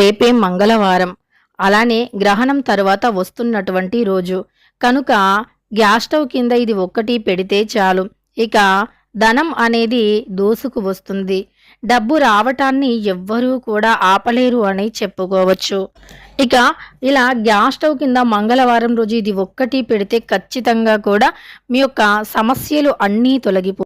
రేపే మంగళవారం. అలానే గ్రహణం తర్వాత వస్తున్నటువంటి రోజు. కనుక గ్యాస్ స్టవ్ కింద ఇది ఒక్కటి పెడితే చాలు. ఇక ధనం అనేది దోసుకు వస్తుంది. డబ్బు రావటాన్ని ఎవ్వరూ కూడా ఆపలేరు అని చెప్పుకోవచ్చు. ఇక ఇలా గ్యాస్ స్టవ్ కింద మంగళవారం రోజు ఇది ఒక్కటి పెడితే ఖచ్చితంగా కూడా మీ యొక్క సమస్యలు అన్నీ తొలగిపో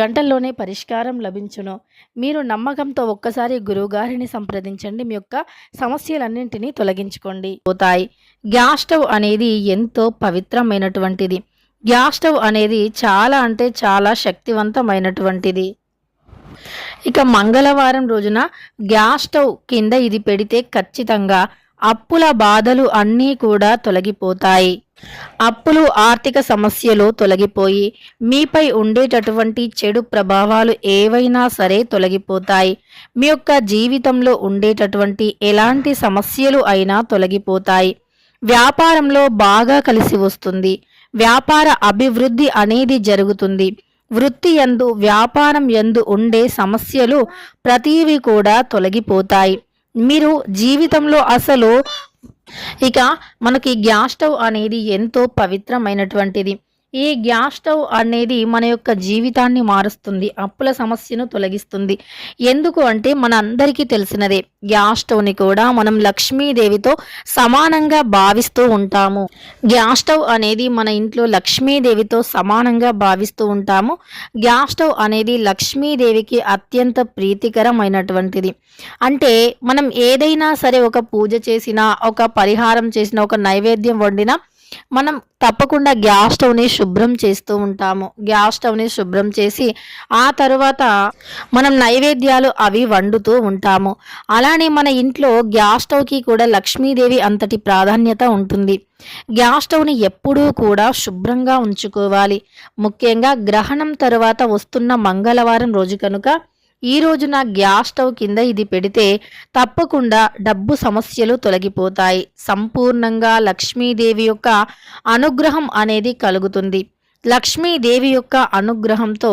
గంటల్లోనే పరిష్కారం లభించును. మీరు నమ్మకంతో ఒక్కసారి గురువుగారిని సంప్రదించండి. మీ యొక్క సమస్యలన్నింటినీ తొలగించుకోండి. పోతాయి. గ్యాస్ స్టవ్ అనేది ఎంతో పవిత్రమైనటువంటిది. గ్యాస్ స్టవ్ అనేది చాలా అంటే చాలా శక్తివంతమైనటువంటిది. ఇక మంగళవారం రోజున గ్యాస్ స్టవ్ కింద ఇది పెడితే ఖచ్చితంగా అప్పుల బాధలు అన్నీ కూడా తొలగిపోతాయి. అప్పులు ఆర్థిక సమస్యలు తొలగిపోయి మీపై ఉండేటటువంటి చెడు ప్రభావాలు ఏవైనా సరే తొలగిపోతాయి. మీ యొక్క జీవితంలో ఉండేటటువంటి ఎలాంటి సమస్యలు అయినా తొలగిపోతాయి. వ్యాపారంలో బాగా కలిసి వస్తుంది. వ్యాపార అభివృద్ధి అనేది జరుగుతుంది. వృత్తి యందు వ్యాపారం యందు ఉండే సమస్యలు ప్రతివి కూడా తొలగిపోతాయి. మీరు జీవితంలో అసలు ఇక మనకి గ్యాస్ స్టవ్ అనేది ఎంతో పవిత్రమైనటువంటిది. ఈ గ్యాస్ స్టవ్ అనేది మన యొక్క జీవితాన్ని మారుస్తుంది అప్పుల సమస్యను తొలగిస్తుంది. ఎందుకు అంటే మన అందరికీ తెలిసినదే గ్యాస్ స్టవ్ని కూడా మనం లక్ష్మీదేవితో సమానంగా భావిస్తూ ఉంటాము. గ్యాస్ స్టవ్ అనేది మన ఇంట్లో లక్ష్మీదేవితో సమానంగా భావిస్తూ ఉంటాము. గ్యాస్ స్టవ్ అనేది లక్ష్మీదేవికి అత్యంత ప్రీతికరమైనటువంటిది. అంటే మనం ఏదైనా సరే ఒక పూజ చేసినా ఒక పరిహారం చేసినా ఒక నైవేద్యం వండినా మనం తప్పకుండా గ్యాస్ స్టవ్ని శుభ్రం చేస్తూ ఉంటాము. గ్యాస్ స్టవ్ని శుభ్రం చేసి ఆ తరువాత మనం నైవేద్యాలు అవి వండుతూ ఉంటాము. అలానే మన ఇంట్లో గ్యాస్ స్టవ్కి కూడా లక్ష్మీదేవి అంతటి ప్రాధాన్యత ఉంటుంది. గ్యాస్ స్టవ్ని ఎప్పుడూ కూడా శుభ్రంగా ఉంచుకోవాలి. ముఖ్యంగా గ్రహణం తరువాత వస్తున్న మంగళవారం రోజు కనుక ఈ రోజున గ్యాస్ స్టవ్ కింద ఇది పెడితే తప్పకుండా డబ్బు సమస్యలు తొలగిపోతాయి. సంపూర్ణంగా లక్ష్మీదేవి యొక్క అనుగ్రహం అనేది కలుగుతుంది. లక్ష్మీదేవి యొక్క అనుగ్రహంతో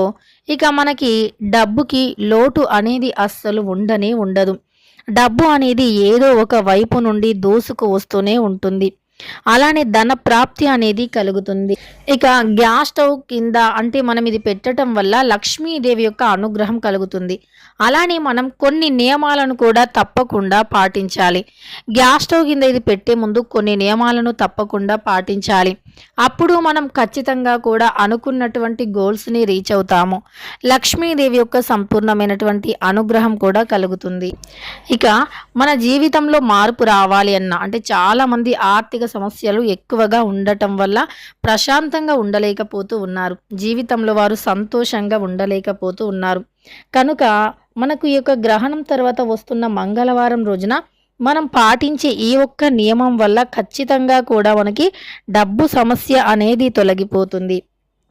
ఇక మనకి డబ్బుకి లోటు అనేది అస్సలు ఉండనే ఉండదు. డబ్బు అనేది ఏదో ఒక వైపు నుండి దూసుకు వస్తూనే ఉంటుంది. అలానే ధన ప్రాప్తి అనేది కలుగుతుంది. ఇక గ్యాస్ స్టవ్ కింద అంటే మనం ఇది పెట్టడం వల్ల లక్ష్మీదేవి యొక్క అనుగ్రహం కలుగుతుంది. అలానే మనం కొన్ని నియమాలను కూడా తప్పకుండా పాటించాలి. గ్యాస్ స్టవ్ కింద ఇది పెట్టే ముందు కొన్ని నియమాలను తప్పకుండా పాటించాలి. అప్పుడు మనం ఖచ్చితంగా కూడా అనుకున్నటువంటి గోల్స్ని రీచ్ అవుతాము. లక్ష్మీదేవి యొక్క సంపూర్ణమైనటువంటి అనుగ్రహం కూడా కలుగుతుంది. ఇక మన జీవితంలో మార్పు రావాలి అన్న అంటే చాలామంది ఆర్థిక సమస్యలు ఎక్కువగా ఉండటం వల్ల ప్రశాంతంగా ఉండలేకపోతూ ఉన్నారు. జీవితంలో వారు సంతోషంగా ఉండలేకపోతూ ఉన్నారు. కనుక మనకు ఈ యొక్క గ్రహణం తర్వాత వస్తున్న మంగళవారం రోజున మనం పాటించే ఈ ఒక్క నియమం వల్ల ఖచ్చితంగా కూడా మనకి డబ్బు సమస్య అనేది తొలగిపోతుంది.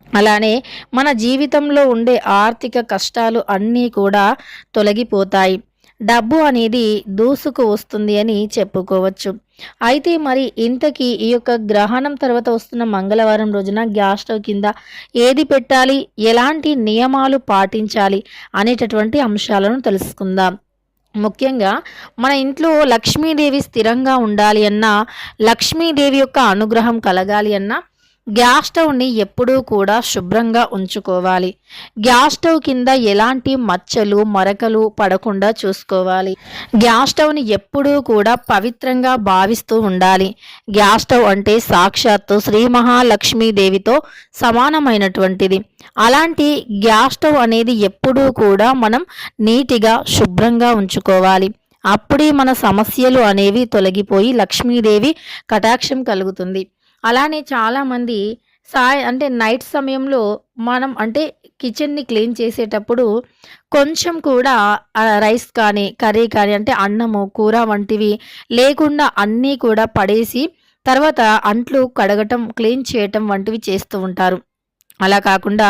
అలానే మన జీవితంలో ఉండే ఆర్థిక కష్టాలు అన్నీ కూడా తొలగిపోతాయి. డబ్బు అనేది దూసుకు వస్తుంది అని చెప్పుకోవచ్చు. అయితే మరి ఇంతకీ ఈ యొక్క గ్రహణం తర్వాత వస్తున్న మంగళవారం రోజున గ్యాస్ స్టవ్ కింద ఏది పెట్టాలి? ఎలాంటి నియమాలు పాటించాలి? అనేటటువంటి అంశాలను తెలుసుకుందాం. ముఖ్యంగా మన ఇంట్లో లక్ష్మీదేవి స్థిరంగా ఉండాలి అన్నా లక్ష్మీదేవి యొక్క అనుగ్రహం కలగాలి అన్నా గ్యాస్ స్టవ్ని ఎప్పుడూ కూడా శుభ్రంగా ఉంచుకోవాలి. గ్యాస్ స్టవ్ కింద ఎలాంటి మచ్చలు మరకలు పడకుండా చూసుకోవాలి. గ్యాస్ స్టవ్ని ఎప్పుడూ కూడా పవిత్రంగా భావిస్తూ ఉండాలి. గ్యాస్ స్టవ్ అంటే సాక్షాత్తు శ్రీ మహాలక్ష్మీదేవితో సమానమైనటువంటిది. అలాంటి గ్యాస్ స్టవ్ అనేది ఎప్పుడూ కూడా మనం నీటిగా శుభ్రంగా ఉంచుకోవాలి. అప్పుడే మన సమస్యలు అనేవి తొలగిపోయి లక్ష్మీదేవి కటాక్షం కలుగుతుంది. అలానే చాలామంది సాయ అంటే నైట్ సమయంలో మనం అంటే కిచెన్‌ని క్లీన్ చేసేటప్పుడు కొంచెం కూడా రైస్ కానీ, కర్రీ కానీ అంటే అన్నము, కూర వంటివి లేకుండా అన్నీ కూడా పడేసి తర్వాత అంట్లు కడగటం, క్లీన్ చేయటం వంటివి చేస్తూ ఉంటారు. అలా కాకుండా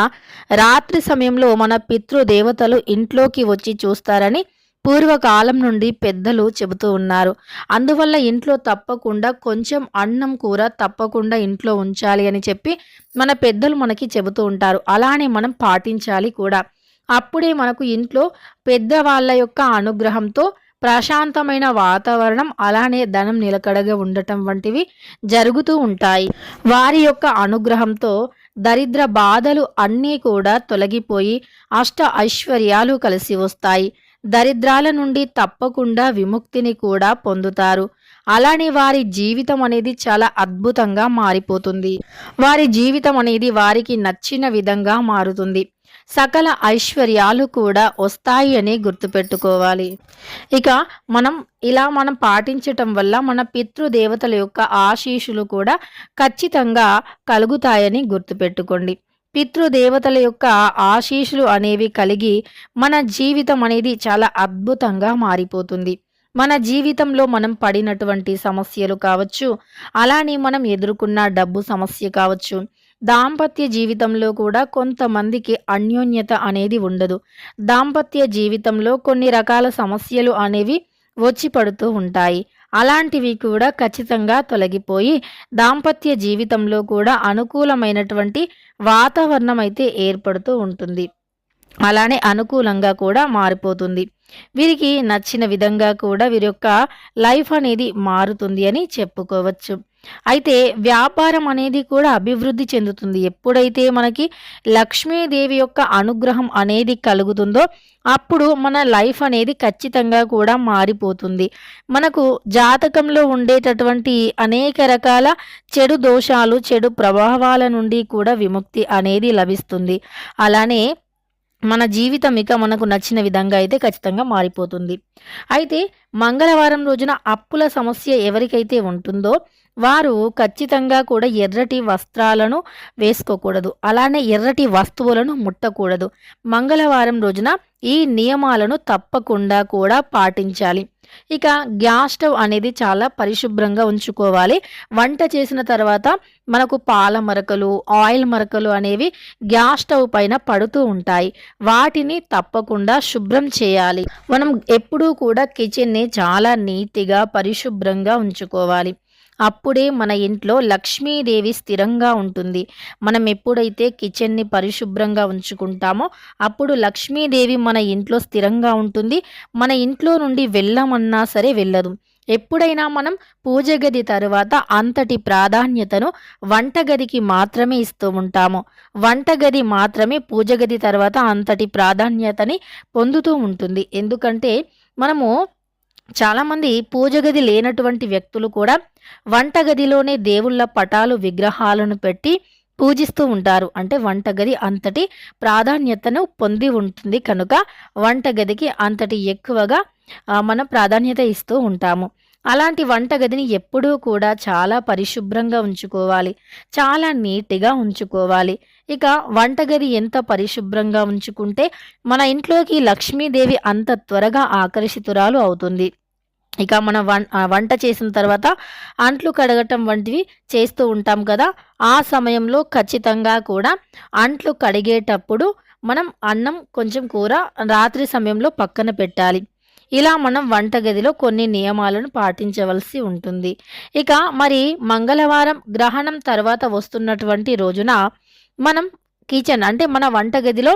రాత్రి సమయంలో మన పితృదేవతలు ఇంట్లోకి వచ్చి చూస్తారని పూర్వకాలం నుండి పెద్దలు చెబుతూ ఉన్నారు. అందువల్ల ఇంట్లో తప్పకుండా కొంచెం అన్నం, కూర తప్పకుండా ఇంట్లో ఉంచాలి అని చెప్పి మన పెద్దలు మనకి చెబుతూ ఉంటారు. అలానే మనం పాటించాలి కూడా. అప్పుడే మనకు ఇంట్లో పెద్దవాళ్ళ యొక్క అనుగ్రహంతో ప్రశాంతమైన వాతావరణం అలానే ధనం నిలకడగా ఉండటం వంటివి జరుగుతూ ఉంటాయి. వారి యొక్క అనుగ్రహంతో దరిద్ర బాధలు అన్నీ కూడా తొలగిపోయి అష్ట ఐశ్వర్యాలు కలిసి వస్తాయి. దరిద్రాల నుండి తప్పకుండా విముక్తిని కూడా పొందుతారు. అలానే వారి జీవితం అనేది చాలా అద్భుతంగా మారిపోతుంది. వారి జీవితం అనేది వారికి నచ్చిన విధంగా మారుతుంది. సకల ఐశ్వర్యాలు కూడా వస్తాయి అని గుర్తుపెట్టుకోవాలి. ఇక మనం ఇలా మనం పాటించటం వల్ల మన పితృదేవతల యొక్క ఆశీషులు కూడా ఖచ్చితంగా కలుగుతాయని గుర్తుపెట్టుకోండి. పితృదేవతల యొక్క ఆశీస్సులు అనేవి కలిగి మన జీవితం అనేది చాలా అద్భుతంగా మారిపోతుంది. మన జీవితంలో మనం పడినటువంటి సమస్యలు కావచ్చు, అలానే మనం ఎదుర్కొన్న డబ్బు సమస్య కావచ్చు, దాంపత్య జీవితంలో కూడా కొంతమందికి అన్యోన్యత అనేది ఉండదు. దాంపత్య జీవితంలో కొన్ని రకాల సమస్యలు అనేవి వచ్చి పడుతూ ఉంటాయి. అలాంటివి కూడా ఖచ్చితంగా తొలగిపోయి దాంపత్య జీవితంలో కూడా అనుకూలమైనటువంటి వాతావరణం అయితే ఏర్పడుతూ ఉంటుంది. అలానే అనుకూలంగా కూడా మారిపోతుంది. వీరికి నచ్చిన విధంగా కూడా వీరి యొక్క లైఫ్ అనేది మారుతుంది అని చెప్పుకోవచ్చు. అయితే వ్యాపారం అనేది కూడా అభివృద్ధి చెందుతుంది. ఎప్పుడైతే మనకి లక్ష్మీదేవి యొక్క అనుగ్రహం అనేది కలుగుతుందో అప్పుడు మన లైఫ్ అనేది ఖచ్చితంగా కూడా మారిపోతుంది. మనకు జాతకంలో ఉండేటటువంటి అనేక రకాల చెడు దోషాలు, చెడు ప్రభావాల నుండి కూడా విముక్తి అనేది లభిస్తుంది. అలానే మన జీవితం ఇక మనకు నచ్చిన విధంగా అయితే ఖచ్చితంగా మారిపోతుంది. అయితే మంగళవారం రోజున అప్పుల సమస్య ఎవరికైతే ఉంటుందో వారు ఖచ్చితంగా కూడా ఎర్రటి వస్త్రాలను వేసుకోకూడదు. అలానే ఎర్రటి వస్తువులను ముట్టకూడదు. మంగళవారం రోజున ఈ నియమాలను తప్పకుండా కూడా పాటించాలి. ఇక గ్యాస్ స్టవ్ అనేది చాలా పరిశుభ్రంగా ఉంచుకోవాలి. వంట చేసిన తర్వాత మనకు పాల మరకలు, ఆయిల్ మరకలు అనేవి గ్యాస్ స్టవ్ పైన పడుతూ ఉంటాయి. వాటిని తప్పకుండా శుభ్రం చేయాలి. మనం ఎప్పుడూ కూడా కిచెన్‌ని చాలా నీట్‌గా, పరిశుభ్రంగా ఉంచుకోవాలి. అప్పుడే మన ఇంట్లో లక్ష్మీదేవి స్థిరంగా ఉంటుంది. మనం ఎప్పుడైతే కిచెన్‌ని పరిశుభ్రంగా ఉంచుకుంటామో అప్పుడు లక్ష్మీదేవి మన ఇంట్లో స్థిరంగా ఉంటుంది. మన ఇంట్లో నుండి వెళ్ళమన్నా సరే వెళ్ళదు. ఎప్పుడైనా మనం పూజ గది తరువాత అంతటి ప్రాధాన్యతను వంటగదికి మాత్రమే ఇస్తూ ఉంటాము. వంటగది మాత్రమే పూజ గది తర్వాత అంతటి ప్రాధాన్యతని పొందుతూ ఉంటుంది. ఎందుకంటే మనము చాలామంది పూజ గది లేనటువంటి వ్యక్తులు కూడా వంటగదిలోనే దేవుళ్ళ పటాలు, విగ్రహాలను పెట్టి పూజిస్తూ ఉంటారు. అంటే వంటగది అంతటి ప్రాధాన్యతను పొంది ఉంటుంది కనుక వంటగదికి అంతటి ఎక్కువగా మనం ప్రాధాన్యత ఇస్తూ ఉంటాము. అలాంటి వంటగదిని ఎప్పుడూ కూడా చాలా పరిశుభ్రంగా ఉంచుకోవాలి. చాలా నీట్‌గా ఉంచుకోవాలి. ఇక వంటగది ఎంత పరిశుభ్రంగా ఉంచుకుంటే మన ఇంట్లోకి లక్ష్మీదేవి అంత త్వరగా ఆకర్షితురాలు అవుతుంది. ఇక మనం వంట చేసిన తర్వాత అంట్లు కడగటం వంటివి చేస్తూ ఉంటాం కదా! ఆ సమయంలో ఖచ్చితంగా కూడా అంట్లు కడిగేటప్పుడు మనం అన్నం, కొంచెం కూర రాత్రి సమయంలో పక్కన పెట్టాలి. ఇలా మనం వంటగదిలో కొన్ని నియమాలను పాటించవలసి ఉంటుంది. ఇక మరి మంగళవారం గ్రహణం తర్వాత వస్తున్నటువంటి రోజున మనం కిచెన్ అంటే మన వంటగదిలో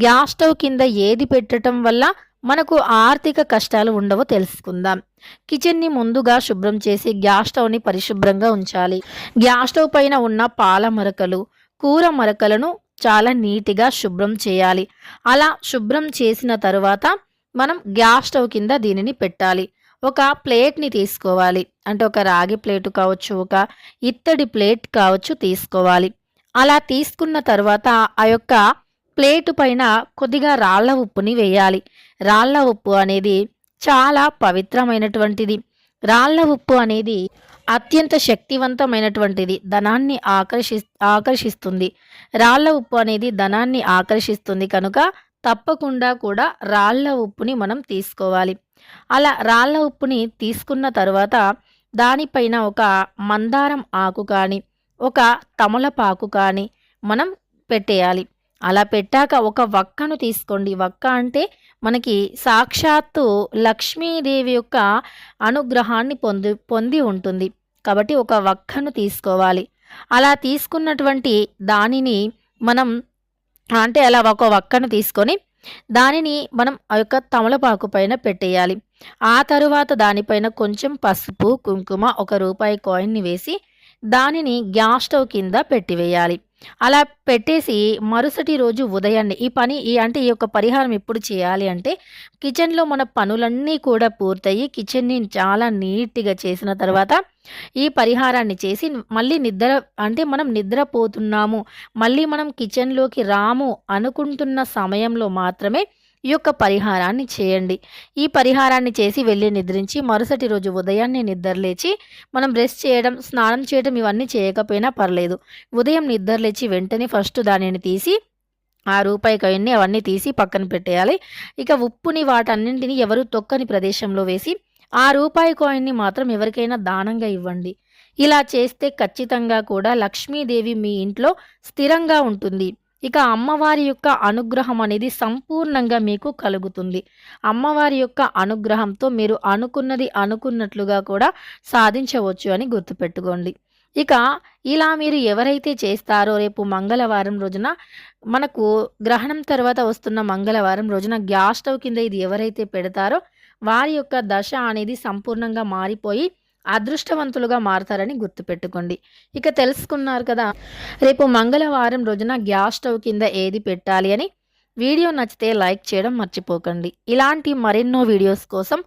గ్యాస్ స్టవ్ కింద ఏది పెట్టటం వల్ల మనకు ఆర్థిక కష్టాలు ఉండవో తెలుసుకుందాం. కిచెన్‌ని ముందుగా శుభ్రం చేసి గ్యాస్ స్టవ్‌ని పరిశుభ్రంగా ఉంచాలి. గ్యాస్ స్టవ్ పైన ఉన్న పాల మరకలు, కూర మరకలను చాలా నీట్‌గా శుభ్రం చేయాలి. అలా శుభ్రం చేసిన తరువాత మనం గ్యాస్ స్టవ్ కింద దీనిని పెట్టాలి. ఒక ప్లేట్‌ని తీసుకోవాలి. అంటే ఒక రాగి ప్లేటు కావచ్చు, ఒక ఇత్తడి ప్లేట్ కావచ్చు తీసుకోవాలి. అలా తీసుకున్న తర్వాత ఆ యొక్క ప్లేటు పైన కొద్దిగా రాళ్ళ ఉప్పుని వేయాలి. రాళ్ళ ఉప్పు అనేది చాలా పవిత్రమైనటువంటిది. రాళ్ళ ఉప్పు అనేది అత్యంత శక్తివంతమైనటువంటిది ధనాన్ని ఆకర్షి ఆకర్షిస్తుంది రాళ్ళ ఉప్పు అనేది ధనాన్ని ఆకర్షిస్తుంది కనుక తప్పకుండా కూడా రాళ్ళ ఉప్పుని మనం తీసుకోవాలి అలా రాళ్ళ ఉప్పుని తీసుకున్న తర్వాత దానిపైన ఒక మందారం ఆకు కానీ ఒక తమలపాకు కానీ మనం పెట్టేయాలి అలా పెట్టాక ఒక వక్కను తీసుకోండి. వక్క అంటే మనకి సాక్షాత్తు లక్ష్మీదేవి యొక్క అనుగ్రహాన్ని పొంది పొంది ఉంటుంది. కాబట్టి ఒక వక్కను తీసుకోవాలి. అలా తీసుకున్నటువంటి దానిని మనం అంటే అలా ఒక వక్కను తీసుకొని దానిని మనం ఆ యొక్క తమలపాకు పైన పెట్టేయాలి. ఆ తరువాత దానిపైన కొంచెం పసుపు కుంకుమ ఒక రూపాయి కాయిన్ని వేసి దానిని గ్యాస్ స్టవ్ కింద పెట్టివేయాలి. అలా పెట్టేసి మరుసటి రోజు ఉదయాన్నే ఈ పని ఈ అంటే ఈ యొక్క పరిహారం ఎప్పుడు చేయాలి అంటే కిచెన్లో మన పనులన్నీ కూడా పూర్తయి కిచెన్ని చాలా నీట్గా చేసిన తర్వాత ఈ పరిహారాన్ని చేసి మళ్ళీ నిద్ర అంటే మనం నిద్రపోతున్నాము మళ్ళీ మనం కిచెన్లోకి రాము అనుకుంటున్న సమయంలో మాత్రమే ఈ యొక్క పరిహారాన్ని చేయండి. ఈ పరిహారాన్ని చేసి వెళ్ళి నిద్రించి మరుసటి రోజు ఉదయాన్నే నిద్రలేచి మనం బ్రష్ చేయడం స్నానం చేయడం ఇవన్నీ చేయకపోయినా పర్లేదు. ఉదయం నిద్రలేచి వెంటనే ఫస్ట్ దానిని తీసి ఆ రూపాయి కాయిన్ని అవన్నీ తీసి పక్కన పెట్టేయాలి. ఇక ఉప్పుని వాటన్నింటిని ఎవరు తొక్కని ప్రదేశంలో వేసి ఆ రూపాయి కాయిన్ని మాత్రం ఎవరికైనా దానంగా ఇవ్వండి. ఇలా చేస్తే ఖచ్చితంగా కూడా లక్ష్మీదేవి మీ ఇంట్లో స్థిరంగా ఉంటుంది. ఇక అమ్మవారి యొక్క అనుగ్రహం అనేది సంపూర్ణంగా మీకు కలుగుతుంది. అమ్మవారి యొక్క అనుగ్రహంతో మీరు అనుకున్నది అనుకున్నట్లుగా కూడా సాధించవచ్చు అని గుర్తుపెట్టుకోండి. ఇక ఇలా మీరు ఎవరైతే చేస్తారో రేపు మంగళవారం రోజున మనకు గ్రహణం తర్వాత వస్తున్న మంగళవారం రోజున గ్యాస్ స్టవ్ కింద ఇది ఎవరైతే పెడతారో వారి యొక్క దశ అనేది సంపూర్ణంగా మారిపోయి అదృష్టవంతులుగా మారతారని గుర్తుపెట్టుకోండి. ఇక తెలుసుకున్నారు కదా రేపు మంగళవారం రోజున గ్యాస్ స్టవ్ కింద ఏది పెట్టాలి అని వీడియో నచ్చితే లైక్ చేయడం మర్చిపోకండి. ఇలాంటి మరెన్నో వీడియోస్ కోసం